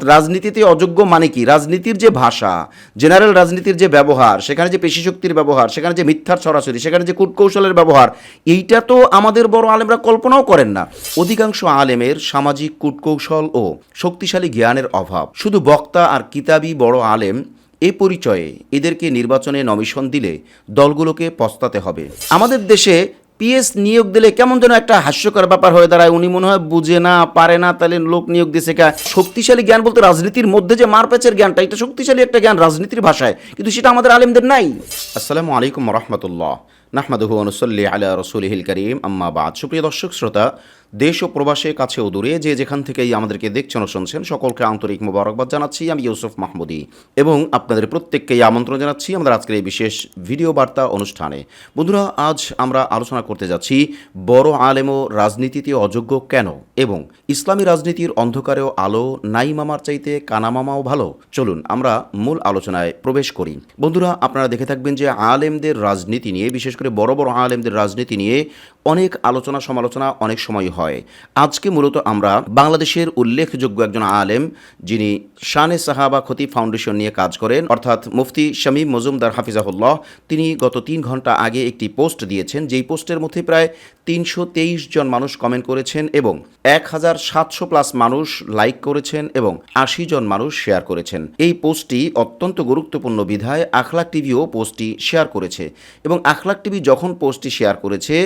রাজনীতিতে অযোগ্য মানে কি? রাজনীতির যে ভাষা জেনারেল রাজনীতির যে ব্যবহার, সেখানে যে পেশি শক্তির ব্যবহার, সেখানে যে মিথ্যার ছড়াছড়ি সেখানে যে কূটকৌশলের ব্যবহার, এইটা তো আমাদের বড় আলেমরা কল্পনাও করেন না। অধিকাংশ আলেমের সামাজিক কূটকৌশল ও শক্তিশালী জ্ঞানের অভাব। শুধু বক্তা আর কিতাবি বড় আলেম এ পরিচয়ে এদেরকে নির্বাচনে নমিশন দিলে দলগুলোকে পস্তাতে হবে। আমাদের দেশে পিএস নিয়োগ দিলে কেমন যেন একটা হাস্যকর ব্যাপার হয়ে দাঁড়ায়। উনি মনে হয় বুঝে না, পারে না, তাহলে লোক নিয়োগ দিয়েছে কা? শক্তিশালী জ্ঞান বলতে রাজনীতির মধ্যে যে মারপ্যাচের জ্ঞানটা, এটা শক্তিশালী একটা জ্ঞান রাজনীতির ভাষায়। কিন্তু সেটা আমাদের আলেমদের নাই। আসসালামু আলাইকুম রহমতুল্লাহ। নাহমাদুহু অনুসল্লি আলা রসুলহিল করিম। আম্মা বাদ। সুপ্রিয় দর্শক, শ্রোতা দেশ ও প্রবাসে কাছে ও দূরে, যে যেখান থেকেই আমাদেরকে দেখছেন ও শুনছেন, সকলকে আন্তরিক মোবারকবাদ জানাচ্ছি। আমি ইউসুফ মাহমুদি এবং আপনাদের প্রত্যেককেই আমন্ত্রণ জানাচ্ছি আমাদের আজকের এই বিশেষ ভিডিও বার্তা অনুষ্ঠানে। বন্ধুরা, আজ আমরা আলোচনা করতে যাচ্ছি, বড় আলেম ও রাজনীতিতে অযোগ্য কেন? এবং ইসলামী রাজনীতির অন্ধকারেও আলো নাই মামার চাইতে কানামামাও ভালো? চলুন, আমরা মূল আলোচনায় প্রবেশ করি। বন্ধুরা, আপনারা দেখে থাকবেন যে আলেমদের রাজনীতি নিয়ে, বিশেষ করে বড় বড় আলেমদের রাজনীতি নিয়ে অনেক আলোচনা সমালোচনা অনেক সময় হয়। আজকে মূলত আমরা বাংলাদেশের উল্লেখযোগ্য একজন আলেম, যিনি শানে সাহাবা খতি ফাউন্ডেশন নিয়ে কাজ করেন, অর্থাৎ মুফতি শামীম মজুমদার হাফিজাহুল্লাহ। তিনি গত তিন ঘণ্টা আগে একটি পোস্ট দিয়েছেন, যেই পোস্টের মধ্যে প্রায় তিনশো তেইশ জন মানুষ কমেন্ট করেছেন এবং এক হাজার সাতশো প্লাস মানুষ লাইক করেছেন এবং আশি জন মানুষ শেয়ার করেছেন। এই পোস্টটি অত্যন্ত গুরুত্বপূর্ণ বিধায় আখলাক টিভিও পোস্টটি শেয়ার করেছে এবং আখলাক টিভি যখন পোস্টটি শেয়ার করেছে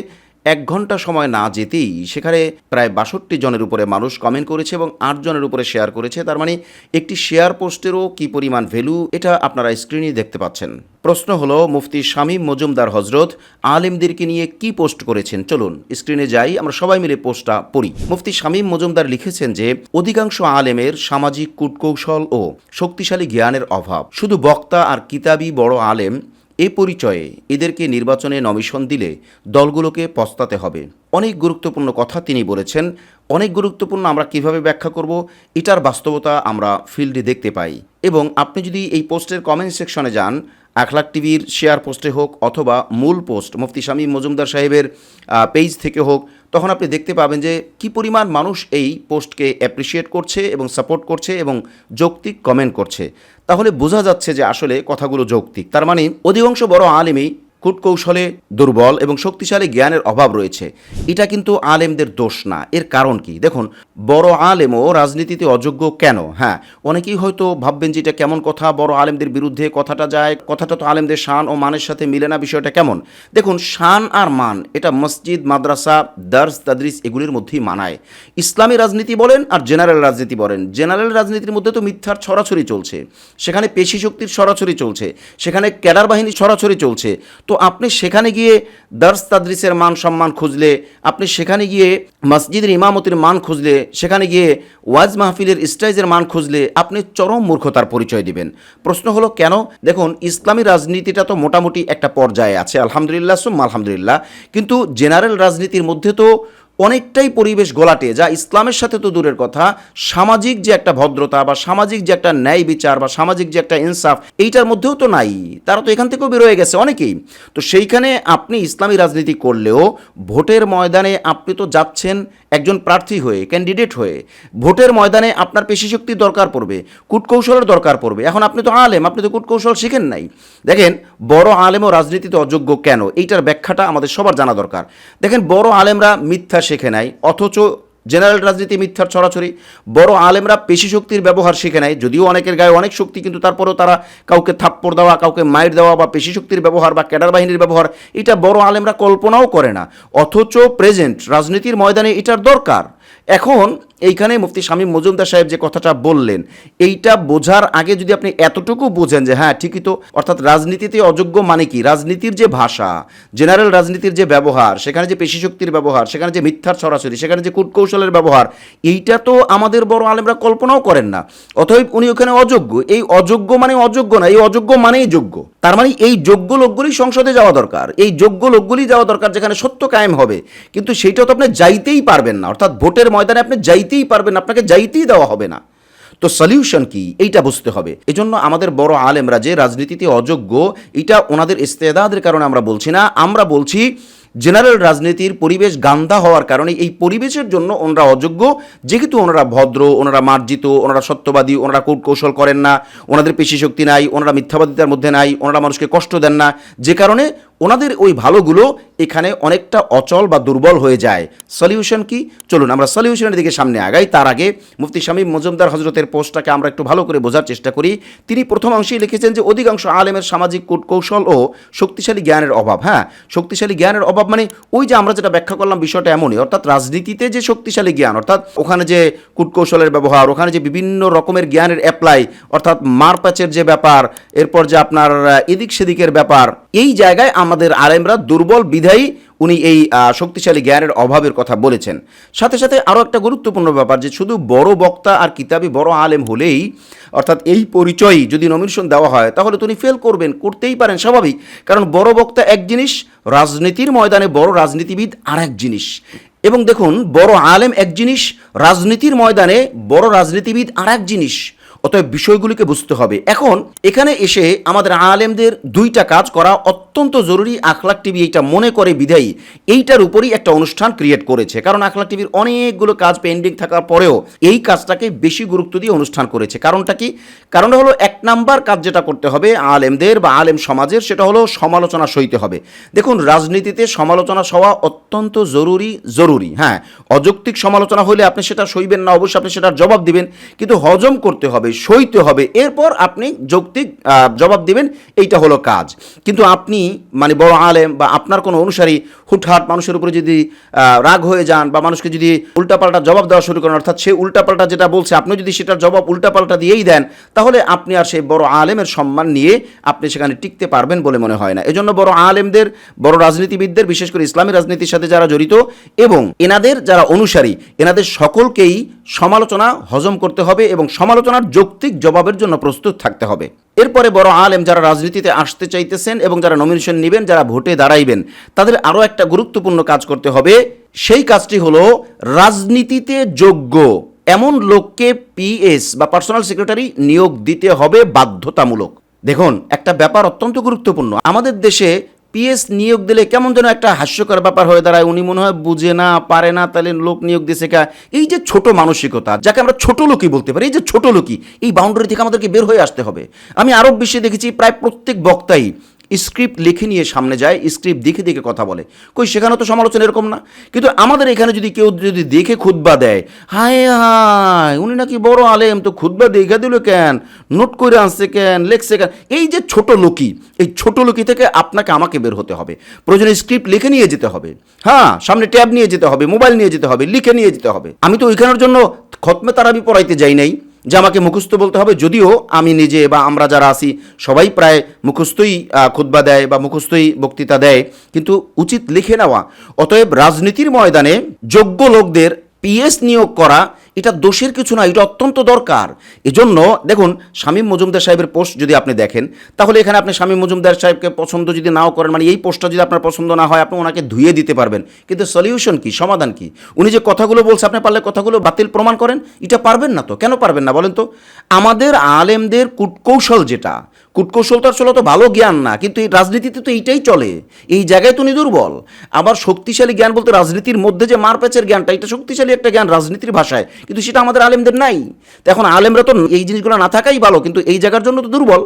এক ঘণ্টা সময় না যেতেই সেখানে প্রায় বাষট্টি জনের উপরে মানুষ কমেন্ট করেছে এবং আট জনের উপরে শেয়ার করেছে। তার মানে একটি শেয়ার পোস্টেরও কি পরিমাণ ভ্যালু এটা আপনারা স্ক্রিনে দেখতে পাচ্ছেন। প্রশ্ন হলো, মুফতি শামীম মজুমদার হজরত আলেমদেরকে নিয়ে কি পোস্ট করেছেন? চলুন স্ক্রিনে যাই, আমরা সবাই মিলে পোস্টটা পড়ি। মুফতি শামীম মজুমদার লিখেছেন যে, অধিকাংশ আলেমের সামাজিক কূটকৌশল ও শক্তিশালী জ্ঞানের অভাব। শুধু বক্তা আর কিতাবি বড় আলেম এ পরিচয়ে এদেরকে নির্বাচনে নমিশন দিলে দলগুলোকে পস্তাতে হবে। অনেক গুরুত্বপূর্ণ কথা তিনি বলেছেন। অনেক গুরুত্বপূর্ণ আমরা কীভাবে ব্যাখ্যা করব, এটার বাস্তবতা আমরা ফিল্ডে দেখতে পাই। এবং আপনি যদি এই পোস্টের কমেন্ট সেকশনে যান, আখলাক টিভির শেয়ার পোস্টে হোক অথবা মূল পোস্ট মুফতি স্বামী মজুমদার সাহেবের পেজ থেকে হোক তখন আপনি দেখতে পাবেন যে কি পরিমাণ মানুষ এই পোস্টকে অ্যাপ্রিসিয়েট করছে এবং সাপোর্ট করছে এবং যৌক্তিক কমেন্ট করছে। তাহলে বোঝা যাচ্ছে যে আসলে কথাগুলো যৌক্তিক। তার মানে অধিকাংশ বড় আলেমই কূটকৌশলে দুর্বল এবং শক্তিশালী জ্ঞানের অভাব রয়েছে। এটা কিন্তু আলেমদের দোষ না। এর কারণ কি? দেখুন, বড় আলেমও রাজনীতিতে অযোগ্য কেন? হ্যাঁ অনেকেই হয়তো ভাববেন যে এটা কেমন কথা, বড় আলেমদের বিরুদ্ধে কথাটা যায়, কথাটা তো আলেমদের শান ও মানের সাথে মিলে না বিষয়টা কেমন? দেখুন, শান আর মান, এটা মসজিদ, মাদ্রাসা, দার্স, তাদরিস এগুলির মধ্যেই মানায়। ইসলামী রাজনীতি বলেন আর জেনারেল রাজনীতি বলেন। জেনারেল রাজনীতির মধ্যে তো মিথ্যার ছড়াছড়ি চলছে। সেখানে পেশি শক্তির ছড়াছড়ি চলছে। সেখানে ক্যাডার বাহিনী ছড়াছড়ি চলছে। তো আপনি সেখানে গিয়ে দর্শ তাদ্রিসের মান সম্মান খুঁজলে, আপনি সেখানে গিয়ে মসজিদের ইমামতির মান খুঁজলে, সেখানে গিয়ে ওয়াজ মাহফিলের স্টাইজের মান খুঁজলে আপনি চরম মূর্খতার পরিচয় দিবেন। প্রশ্ন হলো কেন? দেখুন, ইসলামী রাজনীতিটা তো মোটামুটি একটা পর্যায়ে আছে, আলহামদুলিল্লাহ, সুম্মা আলহামদুলিল্লাহ। কিন্তু জেনারেল রাজনীতির মধ্যে তো অনেকটাই পরিবেশ গোলাটে, যা ইসলামের সাথে তো দূরের কথা। সামাজিক যে একটা ভদ্রতা বা সামাজিক যে একটা ন্যায় বিচার বা সামাজিক যে একটা ইনসাফ, এইটার মধ্যেও তো নাই। তারা তো এখান থেকেও বেরোয় গেছে অনেকেই। তো সেইখানে আপনি ইসলামী রাজনীতি করলেও ভোটের ময়দানে আপনি তো যাচ্ছেন একজন প্রার্থী হয়ে ক্যান্ডিডেট হয়ে। ভোটের ময়দানে আপনার পেশি শক্তির দরকার পড়বে, কূটকৌশলের দরকার পড়বে। এখন আপনি তো আলেম, আপনি তো কূটকৌশল শিখেন নাই। দেখেন, বড় আলেম ও রাজনীতিতে অযোগ্য কেন? এইটার ব্যাখ্যাটা আমাদের সবার জানা দরকার। দেখেন, বড় আলেমরা মিথ্যা শেখে নাই, অথচ জেনারেল রাজনীতি, মিথ্যার ছড়াছড়ি, বড় আলেমরা পেশি শক্তির ব্যবহার শিখে নেয় যদিও অনেকের গায়ে অনেক শক্তি, কিন্তু তারপরেও তারা কাউকে থাপ্পড় দেওয়া, কাউকে মাইর দেওয়া বা পেশি শক্তির ব্যবহার বা ক্যাডার বাহিনীর ব্যবহার, এটা বড় আলেমরা কল্পনাও করে না, অথচ প্রেজেন্ট রাজনীতির ময়দানে এটার দরকার। এখন এইখানে মুফতি শামীম মজুমদার সাহেব যে কথাটা বললেন, এইটা বোঝার আগে যদি আপনি এতটুকু বোঝেন যে হ্যাঁ ঠিকই তো, অর্থাৎ রাজনীতিতে অযোগ্য মানে কি? রাজনীতির যে ভাষা জেনারেল রাজনীতির যে ব্যবহার, সেখানে যে পেশি শক্তির ব্যবহার, সেখানে যে মিথ্যার ছড়াছড়ি সেখানে যে কূটকৌশলের ব্যবহার, এইটা তো আমাদের বড় আলেমরা কল্পনাও করেন না। অতএব উনি ওখানে অযোগ্য। এই অযোগ্য মানে অযোগ্য না, এই অযোগ্য মানেই যোগ্য। তার মানে এই যোগ্য লোকগুলি সংসদে যাওয়া দরকার। এই যোগ্য লোকগুলি যাওয়া দরকার যেখানে সত্য কায়েম হবে। কিন্তু সেইটা তো আপনি যাইতেই পারবেন না। অর্থাৎ ভোটের ময়দানে আপনি যাইতেই পারবেন, আপনাকে যাইতেই দেওয়া হবে না। তো সলিউশন কি? এইটা বুঝতে হবে। এজন্য আমাদের বড় আলেমরা যে রাজনীতিতে অযোগ্য, এটা ওনাদের ইস্তেদাদের কারণে আমরা বলছি না। আমরা বলছি জেনারেল রাজনীতির পরিবেশ গান্ধা হওয়ার কারণে এই পরিবেশের জন্য ওনারা অযোগ্য। যেহেতু ওনারা ভদ্র, ওনারা মার্জিত, ওনারা সত্যবাদী, ওনারা কৌশল করেন না, ওনাদের পেশি শক্তি নাই, ওনারা মিথ্যাবাদিতার মধ্যে নাই, ওনারা মানুষকে কষ্ট দেন না। যে কারণে ওনাদের ওই ভালোগুলো এখানে অনেকটা অচল বা দুর্বল হয়ে যায়। সলিউশন কি? চলুন, আমরা সলিউশনের দিকে সামনে আগাই। তার আগে মুফতি শামীম মজুমদার হজরতের পোস্টটাকে আমরা একটু ভালো করে বোঝার চেষ্টা করি। তিনি প্রথম অংশেই লিখেছেন যে, অধিকাংশ আলেমের সামাজিক কূট কৌশল ও শক্তিশালী জ্ঞানের অভাব। হ্যাঁ শক্তিশালী জ্ঞানের অভাব মানে ওই যে আমরা যেটা ব্যাখ্যা করলাম বিষয়টা এমনই, অর্থাৎ রাজনীতিতে যে শক্তিশালী জ্ঞান, অর্থাৎ ওখানে যে কূটকৌশলের ব্যবহার, ওখানে যে বিভিন্ন রকমের জ্ঞানের অ্যাপ্লাই অর্থাৎ মারপ্যাচের যে ব্যাপার, এরপর যে আপনার এদিক সেদিকের ব্যাপার, এই জায়গায় আমাদের আলেমরা দুর্বল বিধায়ী, উনি এই শক্তিশালী জ্ঞানের অভাবের কথা বলেছেন। সাথে সাথে আরও একটা গুরুত্বপূর্ণ ব্যাপার যে শুধু বড় বক্তা আর কিতাবি বড় আলেম হলেই, অর্থাৎ এই পরিচয় যদি নমিনেশন দেওয়া হয়, তাহলে তো উনি ফেল করবেন, করতেই পারেন, স্বাভাবিক। কারণ বড় বক্তা এক জিনিস, রাজনীতির ময়দানে বড় রাজনীতিবিদ আর এক জিনিস। এবং দেখুন, বড় আলেম এক জিনিস, রাজনীতির ময়দানে বড় রাজনীতিবিদ আর এক জিনিস। অতএব বিষয়গুলিকে বুঝতে হবে। এখন, এখানে এসে আমাদের আলেমদের দুইটা কাজ করা অত্যন্ত জরুরি আখলাক টিভি এইটা মনে করে বিধায়ী এইটার উপরই একটা অনুষ্ঠান ক্রিয়েট করেছে। কারণ আখলাক টিভির অনেকগুলো কাজ পেন্ডিং থাকার পরেও এই কাজটাকে বেশি গুরুত্ব দিয়ে অনুষ্ঠান করেছে। কারণটা কি? কারণটা হলো এক নাম্বার কাজ যেটা করতে হবে আলেমদের বা আলেম সমাজের, সেটা হলো সমালোচনা সইতে হবে। দেখুন, রাজনীতিতে সমালোচনা সওয়া অত্যন্ত জরুরি জরুরি হ্যাঁ। অযৌক্তিক সমালোচনা হলে আপনি সেটা সইবেন না, অবশ্যই আপনি সেটার জবাব দিবেন। কিন্তু হজম করতে হবে, সইতে হবে। এরপর আপনি যৌক্তিক জবাব দিবেন, এইটা হলো কাজ। কিন্তু আপনি মানে বড় আলেম বা আপনার কোনো অনুসারী হুটহাট মানুষের উপরে যদি রাগ হয়ে যান বা মানুষকে যদি উল্টাপাল্টা জবাব দেওয়া শুরু করেন, অর্থাৎ সে উল্টাপাল্টা যেটা বলছে, আপনি যদি সেটার জবাব উল্টাপাল্টা দিয়েই দেন, তাহলে আপনি আর সেই বড় আলেমের সম্মান নিয়ে আপনি সেখানে টিকতে পারবেন বলে মনে হয় না। এজন্য বড় আলেমদের, বড় রাজনীতিবিদদের, বিশেষ করে ইসলামী রাজনীতির সাথে যারা জড়িত এবং এনাদের যারা অনুসারী, এনাদের সকলকেই সমালোচনা হজম করতে হবে এবং সমালোচনার যৌক্তিক জবাবের জন্য প্রস্তুত থাকতে হবে। এরপরে বড় আলেম যারা রাজনীতিতে আসতে চাইতেছেন এবং যারা নমিনেশন নেবেন, যারা ভোটে দাঁড়াইবেন, তাদের আরও একটা গুরুত্বপূর্ণ কাজ করতে হবে। সেই কাজটি হলো রাজনীতিতে যোগ্য এমন লোককে পিএস বা পার্সোনাল সেক্রেটারি নিয়োগ দিতে হবে বাধ্যতামূলক। দেখুন, একটা ব্যাপার অত্যন্ত গুরুত্বপূর্ণ। আমাদের দেশে পিএস নিয়োগ দিলে কেমন যেন একটা হাস্যকর ব্যাপার হয়ে দাঁড়ায়। উনি মনে হয় বুঝে না, পারে না, তাহলে লোক নিয়োগ দিয়েছে কা? এই যে ছোট মানসিকতা, যাকে আমরা ছোট লোকই বলতে পারি, এই যে ছোট লোকই, এই বাউন্ডারি থেকে আমাদেরকে বের হয়ে আসতে হবে। আমি আরব বিশ্বে দেখেছি, প্রায় প্রত্যেক বক্তাই স্ক্রিপ্ট লিখে নিয়ে সামনে যায়, স্ক্রিপ্ট দেখে দেখে কথা বলে। কই সেখানে তো সমালোচনা এরকম না। কিন্তু আমাদের এখানে যদি কেউ যদি দেখে খুতবা দেয়, হায় হায়, উনি নাকি বড় আলেম, তো খুতবা দেখে দিল কেন? নোট করে আনছে কেন? লেখছে কেন? এই যে ছোট লোকই, এই ছোট লোকই থেকে আপনাকে আমাকে বের হতে হবে। প্রয়োজনে স্ক্রিপ্ট লিখে নিয়ে যেতে হবে। হ্যাঁ সামনে ট্যাব নিয়ে যেতে হবে, মোবাইল নিয়ে যেতে হবে, লিখে নিয়ে যেতে হবে। আমি তো ওইখানের জন্য খতমে তারাবি পড়াইতে যাই নাই। যে আমাকে মুখস্থ বলতে হবে। যদিও আমি নিজে বা আমরা যারা আসি সবাই প্রায় মুখস্থই খুদ্া দেয় বা মুখস্থই বক্তৃতা দেয়। কিন্তু উচিত লিখে নেওয়া। অতএব রাজনীতির ময়দানে যোগ্য লোকদের পিএস নিয়োগ করা এটা দোষের কিছু না, এটা অত্যন্ত দরকার। এজন্য দেখুন, শামীম মজুমদার সাহেবের পোস্ট যদি আপনি দেখেন, তাহলে এখানে আপনি শামীম মজুমদার সাহেবকে পছন্দ যদি নাও করেন মানে এই পোস্টটা যদি আপনার পছন্দ না হয়, আপনি ওনাকে ধুয়ে দিতে পারবেন। কিন্তু সলিউশন কি, সমাধান কি? উনি যে কথাগুলো বলছে, আপনি পারলে কথাগুলো বাতিল প্রমাণ করেন? এটা পারবেন না তো? কেন পারবেন না বলেন তো? আমাদের আলেমদের কূটকৌশল যেটা কূটকৌশল তো আসলে তো ভালো জ্ঞান না, কিন্তু এই রাজনীতিতে তো এইটাই চলে। এই জায়গায় তো উনি দুর্বল। আবার শক্তিশালী জ্ঞান বলতে রাজনীতির মধ্যে যে মার মারপ্যাচের জ্ঞানটা, এটা শক্তিশালী একটা জ্ঞান রাজনীতির ভাষায়, কিন্তু সেটা আমাদের আলেমদের নাই। তো এখন আলেমরা তো এই জিনিসগুলো না থাকাই ভালো, কিন্তু এই জায়গার জন্য তো দুর্বল।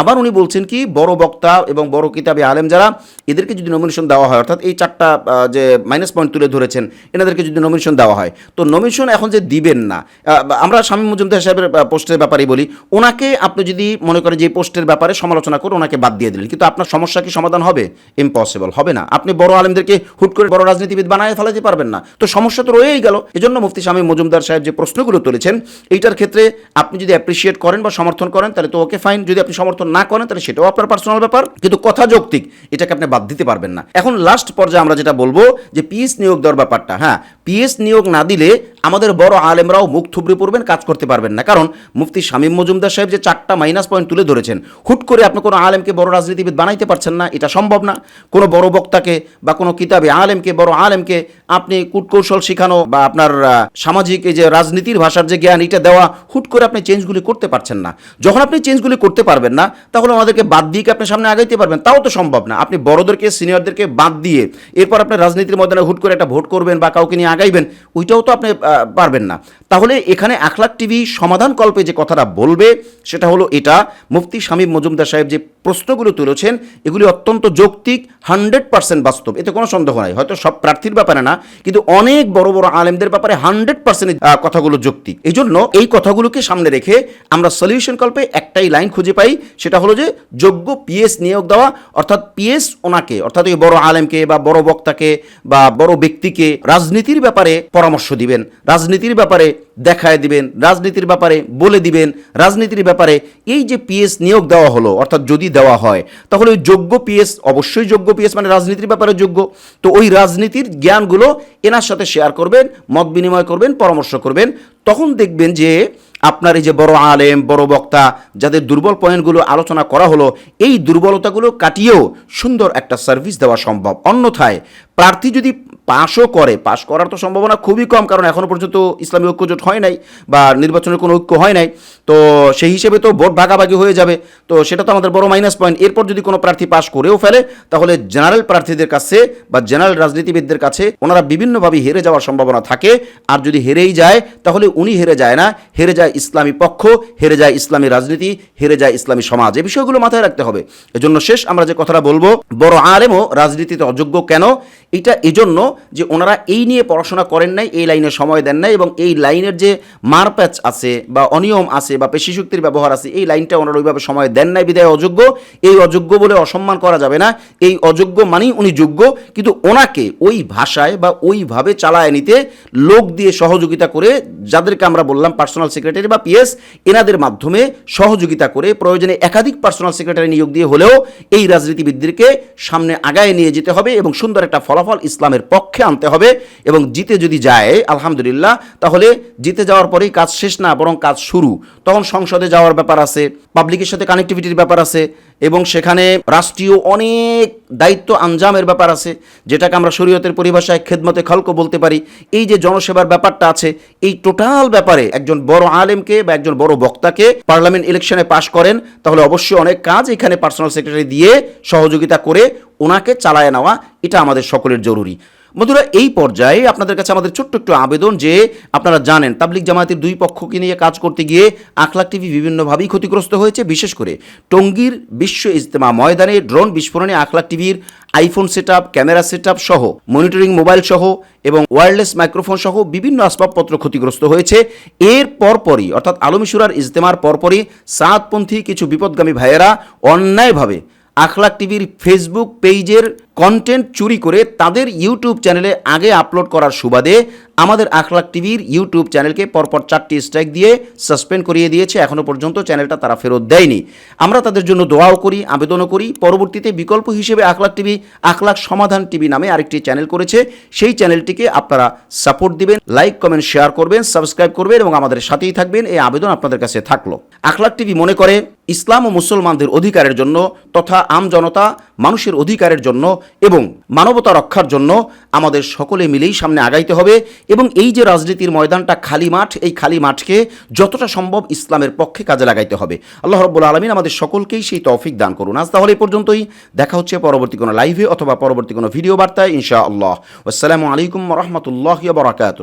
আবার উনি বলছেন কি, বড় বক্তা এবং বড় কিতাবে আলেম যারা, এদেরকে যদি নমিনেশন দেওয়া হয়, অর্থাৎ এই চারটা যে মাইনাস পয়েন্ট তুলে ধরেছেন, এনাদেরকে যদি নমিনেশন দেওয়া হয়, তো নমিনেশন এখন যে দিবেন না আমরা স্বামী মজুমদার সাহেবের পোস্টের ব্যাপারেই বলি, ওনাকে আপনি যদি মনে করেন যে এই পোস্টের ব্যাপারে সমালোচনা করে ওনাকে বাদ দিয়ে দিলেন। কিন্তু আপনার সমস্যা কি সমাধান হবে? ইম্পসিবল হবে না। আপনি বড় আলেমদেরকে হুট করে বড় রাজনীতিবিদ বানায় ফেলাতে পারবেন না। তো সমস্যা তো রয়েই গেল। এজন্য মুফতি স্বামী মজুমদার সাহেব যে প্রশ্নগুলো তুলেছেন, এইটার ক্ষেত্রে আপনি যদি অ্যাপ্রিসিয়েট করেন বা সমর্থন করেন, তাহলে তো ওকে ফাইন যদি আপনি সমর্থন না করেন, তাহলে সেটাও আপনার পার্সোনাল ব্যাপার। কিন্তু কথা যৌক্তিক, এটাকে আপনি বাদ দিতে পারবেন না। এখন লাস্ট পর্যায়ে আমরা যেটা বলব, যে পিএস নিয়োগ দেওয়ার ব্যাপারটা হ্যাঁ পিএস নিয়োগ না দিলে আমাদের বড় আলেমরাও মুখ থুবড়ে পড়বেন, কাজ করতে পারবেন না। কারণ মুফতি শামীম মজুমদার সাহেব যে চারটা মাইনাস পয়েন্ট তুলে ধরেছেন, হুট করে আপনি কোনো আলেমকে বড় রাজনীতিবিদ বানাইতে পারছেন না, এটা সম্ভব না। কোনো বড় বক্তাকে বা কোনো কিতাবে আলেমকে, বড় আলেমকে আপনি কূটকৌশল শেখানো বা আপনার সামাজিক এই যে রাজনীতির ভাষার যে জ্ঞান, এটা দেওয়া হুট করে আপনি চেঞ্জগুলি করতে পারছেন না। যখন আপনি চেঞ্জগুলি করতে পারবেন না, তাহলে আমাদেরকে বাদ দিয়ে আপনি সামনে আগাইতে পারবেন? তাও তো সম্ভব না। আপনি বড়দেরকে সিনিয়রদেরকে বাদ দিয়ে এরপর আপনি রাজনীতির ময়দানে হুট করে একটা ভোট করবেন বা কাউকে নিয়ে আগাইবেন, ওইটাও তো আপনি পারবেন না। তাহলে এখানে আখলাক টিভি সমাধান কল্পে যে কথাটা বলবে, সেটা হলো এটা। মুফতি শামীম মজুমদার সাহেব যে প্রশ্নগুলো তুলেছেন, এগুলি অত্যন্ত যৌক্তিক, হান্ড্রেড পার্সেন্ট বাস্তব। এতে কোনো সন্দেহ নাই। হয়তো সব প্রার্থীর ব্যাপারে না, কিন্তু অনেক বড় বড় আলেমদের ব্যাপারে হান্ড্রেড পার্সেন্ট কথাগুলো যৌক্তিক। এই জন্য এই কথাগুলোকে সামনে রেখে আমরা সলিউশন কল্পে একটাই লাইন খুঁজে পাই, সেটা হলো যে যোগ্য পিএস নিয়োগ দেওয়া, অর্থাৎ পিএস ওনাকে, অর্থাৎ ওই বড় আলেমকে বা বড় বক্তাকে বা বড় ব্যক্তিকে রাজনীতির ব্যাপারে পরামর্শ দিবেন। রাজনীতির ব্যাপারে দেখায় দিবেন, রাজনীতির ব্যাপারে বলে দিবেন, রাজনীতির ব্যাপারে এই যে পিএস নিয়োগ দেওয়া হলো, অর্থাৎ যদি দেওয়া হয়, তাহলে ওই যোগ্য পিএস, অবশ্যই যোগ্য পিএস মানে রাজনীতির ব্যাপারে যোগ্য। তো ওই রাজনীতির জ্ঞানগুলো এনার সাথে শেয়ার করবেন, মত বিনিময় করবেন, পরামর্শ করবেন। তখন দেখবেন যে আপনার এই যে বড় আলেম, বড় বক্তা, যাদের দুর্বল পয়েন্টগুলো আলোচনা করা হলো, এই দুর্বলতাগুলো কাটিয়েও সুন্দর একটা সার্ভিস দেওয়া সম্ভব। অন্যথায় প্রার্থী যদি পাশও করে। পাশ করার তো সম্ভাবনা খুবই কম, কারণ এখনও পর্যন্ত ইসলামী ঐক্যজোট হয় নাই বা নির্বাচনের কোনো ঐক্য হয় নাই। তো সেই হিসেবে তো ভোট ভাগাভাগি হয়ে যাবে। তো সেটা তো আমাদের বড় মাইনাস পয়েন্ট এরপর যদি কোনো প্রার্থী পাশ করেও ফেলে, তাহলে জেনারেল প্রার্থীদের কাছে বা জেনারেল রাজনীতিবিদদের কাছে ওনারা বিভিন্নভাবে হেরে যাওয়ার সম্ভাবনা থাকে। আর যদি হেরেই যায়, তাহলে উনি হেরে যায় না। হেরে যায় ইসলামী পক্ষ, হেরে যায় ইসলামী রাজনীতি, হেরে যায় ইসলামী সমাজ। এই বিষয়গুলো মাথায় রাখতে হবে। এজন্য শেষ আমরা যে কথাটা বলব, বড় আরেমও রাজনীতিতে অযোগ্য কেন? এটা এজন্য যে ওনারা এই নিয়ে পড়াশোনা করেন নাই, এই লাইনে সময় দেন নাই এবং এই লাইনের যে মারপ্যাচ আছে বা অনিয়ম আছে বা পেশি শক্তির ব্যবহার আছে, এই লাইনটা ওনারা ওইভাবে সময় দেন নাই বিদায় অযোগ্য। এই অযোগ্য বলে অসম্মান করা যাবে না। এই অযোগ্য মানেই উনি যোগ্য। কিন্তু ওনাকে ওই ভাষায় বা ওইভাবে চালায় নিতে লোক দিয়ে সহযোগিতা করে, যাদেরকে আমরা বললাম পার্সোনাল সেক্রেটারি বা পিএস এনাদের মাধ্যমে সহযোগিতা করে, প্রয়োজনে একাধিক পার্সোনাল সেক্রেটারি নিয়োগ দিয়ে হলেও এই রাজনীতিবিদদেরকে সামনে আগায় নিয়ে যেতে হবে এবং সুন্দর একটা ফলাফল ইসলামের পক্ষে আনতে হবে এবং জিতে যদি যায়, আলহামদুলিল্লাহ, তাহলে জিতে যাওয়ার পরেই কাজ শেষ না, বরং কাজ শুরু। তখন সংসদে যাওয়ার ব্যাপার আছে পাবলিকের সাথে কানেক্টিভিটির ব্যাপার আছে, এবং সেখানে রাষ্ট্রীয় অনেক দায়িত্ব আঞ্জামের ব্যাপার আছে, যেটাকে আমরা শরীয়তের পরিভাষায় খেদমতে খালকো বলতে পারি। এই যে জনসেবার ব্যাপারটা আছে, এই টোটাল ব্যাপারে একজন বড় আলেমকে বা একজন বড় বক্তাকে পার্লামেন্ট ইলেকশনে পাশ করেন, তাহলে অবশ্যই অনেক কাজ এখানে পার্সোনাল সেক্রেটারি দিয়ে সহযোগিতা করে ওনাকে চালায় নেওয়া, এটা আমাদের সকলের জরুরি। বন্ধুরা, এই পর্যায়ে আপনাদের কাছে আমাদের ছোট্ট একটু আবেদন যে আপনারা জানেন তাবলিক জামায়াতের দুই পক্ষকে নিয়ে কাজ করতে গিয়ে আখলাক টিভি বিভিন্নভাবেই ক্ষতিগ্রস্ত হয়েছে, বিশেষ করে টঙ্গীর বিশ্ব ইজতেমা ময়দানে ড্রোন বিস্ফোরণে আখলাক টিভির আইফোন সেট ক্যামেরা সেট সহ মনিটরিং মোবাইল সহ এবং ওয়্যারলেস মাইক্রোফোন সহ বিভিন্ন আসবাবপত্র ক্ষতিগ্রস্ত হয়েছে। এর পরপরই, অর্থাৎ আলমিশুরার ইজতেমার পরপরই সাতপন্থী কিছু বিপদগামী ভাইয়েরা অন্যায়ভাবে আখলাক টিভির ফেসবুক পেজের কন্টেন্ট চুরি করে তাদের ইউটিউব চ্যানেলে আগে আপলোড করার সুবাদে আমাদের আখলাক টিভির ইউটিউব চ্যানেলকে পরপর চারটি স্ট্রাইক দিয়ে সাসপেন্ড করিয়ে দিয়েছে। এখনও পর্যন্ত চ্যানেলটা তারা ফেরত দেয়নি। আমরা তাদের জন্য দোয়াও করি, আবেদনও করি। পরবর্তীতে বিকল্প হিসেবে আখলাক টিভি, আখলাক সমাধান টিভি নামে আরেকটি চ্যানেল করেছে। সেই চ্যানেলটিকে আপনারা সাপোর্ট দিবেন লাইক কমেন্ট শেয়ার করবেন সাবস্ক্রাইব করবেন এবং আমাদের সাথেই থাকবেন। এই আবেদন আপনাদের কাছে থাকল। আখলাক টিভি মনে করে ইসলাম ও মুসলমানদের অধিকারের জন্য তথা আম জনতা মানুষের অধিকারের জন্য এবং মানবতা রক্ষার জন্য আমাদের সকলে মিলেই সামনে আগাইতে হবে এবং এই যে রাজনীতির ময়দানটা খালি মাঠ, এই খালি মাঠকে যতটা সম্ভব ইসলামের পক্ষে কাজে লাগাইতে হবে। আল্লাহ রব্বুল আলমিন আমাদের সকলকেই সেই তৌফিক দান করুন। আজ তাহলে এই পর্যন্তই। দেখা হচ্ছে পরবর্তী কোনো লাইভে অথবা পরবর্তী কোনো ভিডিও বার্তায় ইনশা আল্লাহ আসসালামু আলাইকুম রহমতুল্লাহ বরাকাত